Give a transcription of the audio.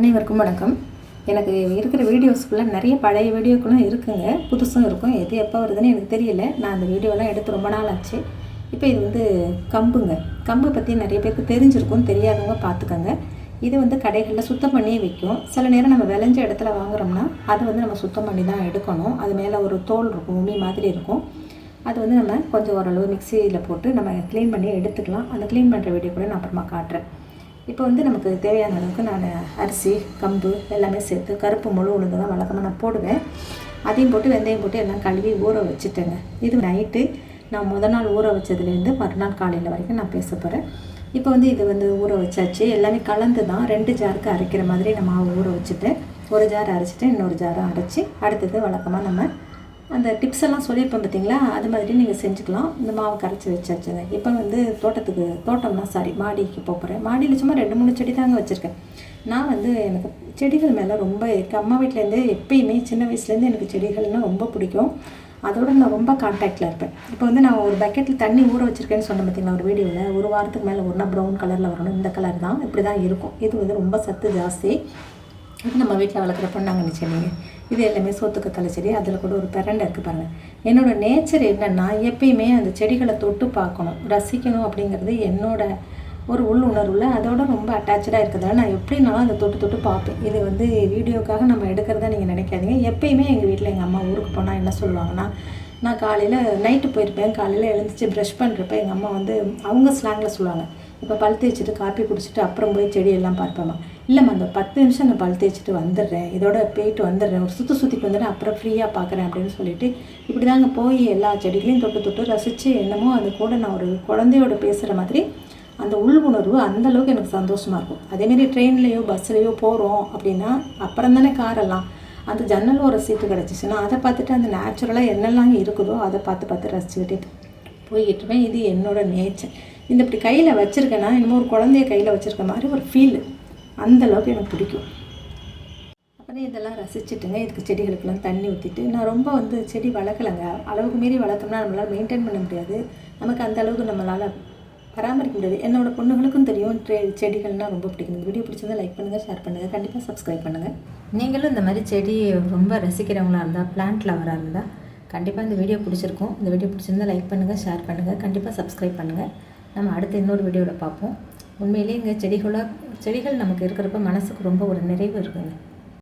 அனைவருக்கும் வணக்கம். எனக்கு இருக்கிற வீடியோஸ்க்குள்ளே நிறைய பழைய வீடியோக்களும் இருக்குங்க. புதுசும் இருக்கும். எது எப்போ வருதுன்னு எனக்கு தெரியல. நான் அந்த வீடியோலாம் எடுத்து ரொம்ப நாள் ஆச்சு. இப்போ இது வந்து கம்புங்க. கம்பு பற்றி நிறைய பேருக்கு தெரிஞ்சிருக்கும் தெரியாதவங்க பார்த்துக்கோங்க இது வந்து கடைகளில் சுத்தம் பண்ணியே விற்கும் சில நேரம் நம்ம விளைஞ்ச இடத்துல வாங்குறோம்னா அதை வந்து நம்ம சுத்தம் பண்ணி தான் எடுக்கணும். அது மேலே ஒரு தோல் இருக்கும் உமி மாதிரி இருக்கும். அது வந்து நம்ம கொஞ்சம் ஓரளவு மிக்சியில் போட்டு நம்ம க்ளீன் பண்ணி எடுத்துக்கலாம். அந்த க்ளீன் பண்ணுற வீடியோ கூட நான் அப்புறமா காட்டுறேன். இப்போ வந்து நமக்கு தேவையான அளவுக்கு நான் அரிசி கம்பு எல்லாமே சேர்த்து கருப்பு முழு உளுந்து தான் வழக்கமாக நான் போடுவேன். அதையும் போட்டு வெந்தயம் போட்டு எல்லாம் கழுவி ஊற வச்சுட்டேங்க. இது நைட்டு நான் முத நாள் ஊற வச்சதுலேருந்து மறுநாள் காலையில் வரைக்கும் நான் பேச போகிறேன் இப்போ வந்து இது வந்து ஊற வச்சாச்சு. எல்லாமே கலந்து தான் ரெண்டு ஜாருக்கு அரைக்கிற மாதிரி நம்ம மாவு ஊற வச்சுட்டு ஒரு ஜார் அரைச்சிட்டு இன்னொரு ஜாரை அரைச்சி அடுத்தது வழக்கமாக நம்ம அந்த டிப்ஸ் எல்லாம் சொல்லியிருப்பேன் பார்த்தீங்களா? அது மாதிரி நீங்கள் செஞ்சுக்கலாம். இந்த மாவு கரைச்சி வச்சாச்சுங்க இப்போ வந்து தோட்டத்துக்கு தோட்டம்னா சாரி மாடிக்கு போக போகிறேன் மாடியில் சும்மா ரெண்டு மூணு செடி தாங்க வச்சுருக்கேன். நான் வந்து எனக்கு செடிகள் மேலே ரொம்ப இருக்குது அம்மா வீட்டிலேருந்து எப்பயுமே சின்ன வயசுலேருந்து எனக்கு செடிகள்னால் ரொம்ப பிடிக்கும். அதோட நான் ரொம்ப கான்டாக்டில் இருப்பேன். இப்போ வந்து நான் ஒரு பக்கெட்டில் தண்ணி ஊற வச்சுருக்கேன்னு சொன்னேன் பார்த்தீங்களா ஒரு வீடியோவில் ஒரு வாரத்துக்கு மேலே ஒன்றா ப்ரௌன் கலரில் வரணும். இந்த கலர் தான். இப்படி தான் இருக்கும். இது வந்து ரொம்ப சத்து ஜாஸ்தி. நம்ம வீட்டில் வளர்க்குற பொண்ணாங்கண்ணி செடிங்க இது எல்லாமே சோத்துக்கத்தலை செடி அதில் கூட ஒரு பிரண்டை இருக்குது பாருங்கள் என்னோட நேச்சர் என்னென்னா எப்பயுமே அந்த செடிகளை தொட்டு பார்க்கணும் ரசிக்கணும் அப்படிங்கிறது என்னோட ஒரு உள் உணர்வில் அதோட ரொம்ப அட்டாச்சாக இருக்கிறதால நான் எப்படினாலும் அந்த தொட்டு தொட்டு பார்ப்பேன். இது வந்து வீடியோக்காக நம்ம எடுக்கிறதா நீங்கள் நினைக்காதீங்க. எப்பயுமே எங்கள் வீட்டில் எங்கள் அம்மா ஊருக்கு போனால் என்ன சொல்லுவாங்கன்னா நான் காலையில் நைட்டு போயிருப்பேன். காலையில் எழுந்திரிச்சு ப்ரஷ் பண்ணுறப்ப எங்கள் அம்மா வந்து அவங்க ஸ்லாங்கில் சொல்லுவாங்க. இப்போ பல் தேய்ச்சிட்டு காப்பி குடிச்சிட்டு அப்புறம் போய் செடியெல்லாம் பார்ப்பேம்மா. இல்லைம்மா அந்த பத்து நிமிஷம் நான் பல் தேய்ச்சிட்டு வந்துடுறேன். இதோட போயிட்டு வந்துடுறேன். ஒரு சுற்றி சுற்றிட்டு வந்துடுறேன் அப்புறம் ஃப்ரீயாக பார்க்குறேன் அப்படின்னு சொல்லிட்டு இப்படி தாங்க போய் எல்லா செடிகளையும் தொட்டு தொட்டு ரசித்து என்னமோ அது கூட நான் ஒரு குழந்தையோட பேசுகிற மாதிரி அந்த உள் உணர்வு அந்தளவுக்கு எனக்கு சந்தோஷமாக இருக்கும். அதேமாரி ட்ரெயின்லேயோ பஸ்லேயோ போகிறோம் அப்படின்னா அப்புறம் தானே காரெல்லாம் அந்த ஜன்னல் ஒரு சீட்டு கிடச்சிச்சுன்னா அதை பார்த்துட்டு அந்த நேச்சுரலாக என்னெல்லாம் இருக்குதோ அதை பார்த்து பார்த்து ரசிச்சுக்கிட்டே போய்கிட்டு இருப்பேன். இது என்னோடய நேச்சர் இந்த இப்படி கையில் வச்சுருக்கேன்னா இன்னும் ஒரு குழந்தைய கையில் வச்சுருக்க மாதிரி ஒரு ஃபீல் அந்தளவுக்கு எனக்கு பிடிக்கும். அப்புறம் இதெல்லாம் ரசிச்சுட்டுங்க இதுக்கு செடிகளுக்கெல்லாம் தண்ணி ஊற்றிட்டு நான் ரொம்ப வந்து செடி வளர்க்கலைங்க. அளவுக்கு மீறி வளர்த்தோம்னா நம்மளால் மெயின்டைன் பண்ண முடியாது. நமக்கு அந்த அளவுக்கு நம்மளால் பராமரிக்க முடியாது. என்னோட பொண்ணுங்களுக்கும் தெரியும் ட்ரெ செடிகள்னால் ரொம்ப பிடிக்கும். இந்த வீடியோ பிடிச்சிருந்தா லைக் பண்ணுங்கள் ஷேர் பண்ணுங்கள் கண்டிப்பாக சப்ஸ்கிரைப் பண்ணுங்கள் நீங்களும் இந்த மாதிரி செடி ரொம்ப ரசிக்கிறவங்களா இருந்தால் பிளான்ட் லவராக இருந்தால் கண்டிப்பாக இந்த வீடியோ பிடிச்சிருக்கும். இந்த வீடியோ பிடிச்சிருந்தா லைக் பண்ணுங்கள் ஷேர் பண்ணுங்கள் கண்டிப்பாக சப்ஸ்கிரைப் பண்ணுங்கள் நம்ம அடுத்த இன்னொரு வீடியோவில் பார்ப்போம். உண்மையிலேயே இங்கே செடிகளாக செடிகள் நமக்கு இருக்கிறப்ப மனசுக்கு ரொம்ப ஒரு நிறைவு இருக்குங்க.